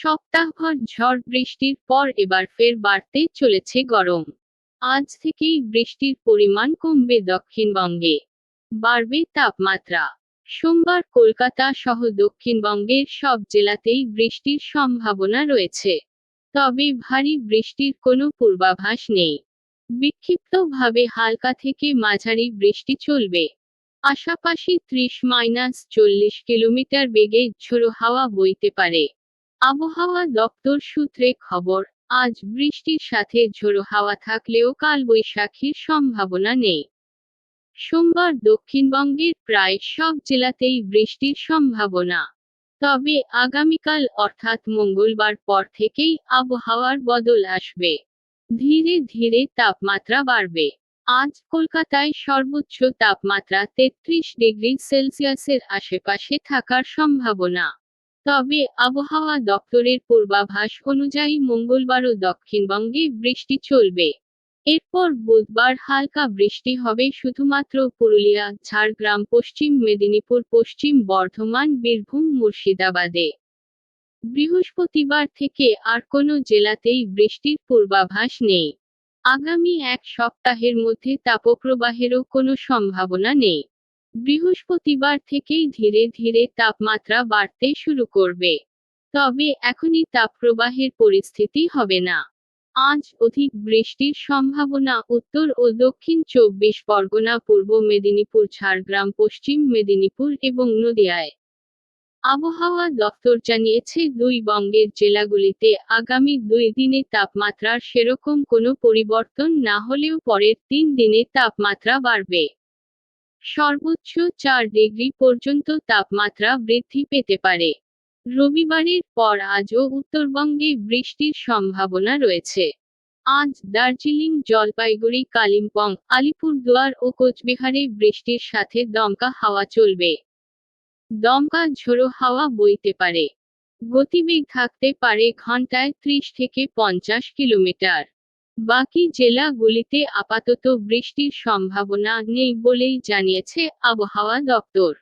সপ্তাহভর ঝড় বৃষ্টির পর এবার ফের বাড়তে চলেছে গরম। আজ থেকেই বৃষ্টির পরিমাণ কমবে দক্ষিণবঙ্গে। বাড়বে তাপমাত্রা। সোমবার কলকাতা সহ দক্ষিণবঙ্গের সব জেলাতেই বৃষ্টির সম্ভাবনা রয়েছে। তবে ভারী বৃষ্টির কোনো পূর্বাভাস নেই। বিক্ষিপ্তভাবে হালকা থেকে মাঝারি বৃষ্টি চলবে। পাশাপাশি ত্রিশ মাইনাস চল্লিশ কিলোমিটার বেগে ঝোড়ো হাওয়া বইতে পারে। আবহাওয়া দপ্তর সূত্রে খবর, আজ বৃষ্টির সাথে ঝোড়ো হাওয়া থাকলেও কালবৈশাখীর সম্ভাবনা নেই। সোমবার দক্ষিণবঙ্গের প্রায় সব জেলাতেই বৃষ্টির সম্ভাবনা। তবে আগামীকাল অর্থাৎ মঙ্গলবার পর থেকেই আবহাওয়ার বদল আসবে। ধীরে ধীরে তাপমাত্রা বাড়বে। আজ কলকাতায় সর্বোচ্চ তাপমাত্রা তেত্রিশ ডিগ্রি সেলসিয়াসের আশেপাশে থাকার সম্ভাবনা। তবে আবহাওয়া দপ্তরের পূর্বাভাস অনুযায়ী মঙ্গলবারও দক্ষিণবঙ্গে বৃষ্টি চলবে। এরপর বুধবার হালকা বৃষ্টি হবে শুধুমাত্র পুরুলিয়া, ঝাড়গ্রাম, পশ্চিম মেদিনীপুর, পশ্চিম বর্ধমান, বীরভূম, মুর্শিদাবাদে। বৃহস্পতিবার থেকে আর কোনো জেলাতেই বৃষ্টির পূর্বাভাস নেই। আগামী এক সপ্তাহের মধ্যে তাপপ্রবাহেরও কোনো সম্ভাবনা নেই। বৃহস্পতিবার থেকেই ধীরে ধীরে তাপমাত্রা বাড়তে শুরু করবে। তবে এখনই তাপপ্রবাহের পরিস্থিতি হবে না। আজ অধিক বৃষ্টির সম্ভাবনা উত্তর ও দক্ষিণ চব্বিশ পরগনা, পূর্ব মেদিনীপুর, ঝাড়গ্রাম, পশ্চিম মেদিনীপুর এবং নদিয়ায়। আবহাওয়া দপ্তর জানিয়েছে, দুই বঙ্গের জেলাগুলিতে আগামী দুই দিনে তাপমাত্রার সেরকম কোনো পরিবর্তন না হলেও পরের তিন দিনে তাপমাত্রা বাড়বে। সর্বোচ্চ চার ডিগ্রি পর্যন্ত তাপমাত্রা বৃদ্ধি পেতে পারে। রবিবারের পর আজও উত্তরবঙ্গে বৃষ্টির সম্ভাবনা রয়েছে। আজ দার্জিলিং, জলপাইগুড়ি, কালিম্পং, আলিপুরদুয়ার ও কোচবিহারে বৃষ্টির সাথে দমকা হাওয়া চলবে। দমকা ঝোড়ো হাওয়া বইতে পারে। গতিবেগ থাকতে পারে ঘন্টায় ত্রিশ থেকে পঞ্চাশ কিলোমিটার। বাকি জেলাগুলিতে আপাতত বৃষ্টির সম্ভাবনা নেই বলেই জানিয়েছে আবহাওয়া দপ্তর।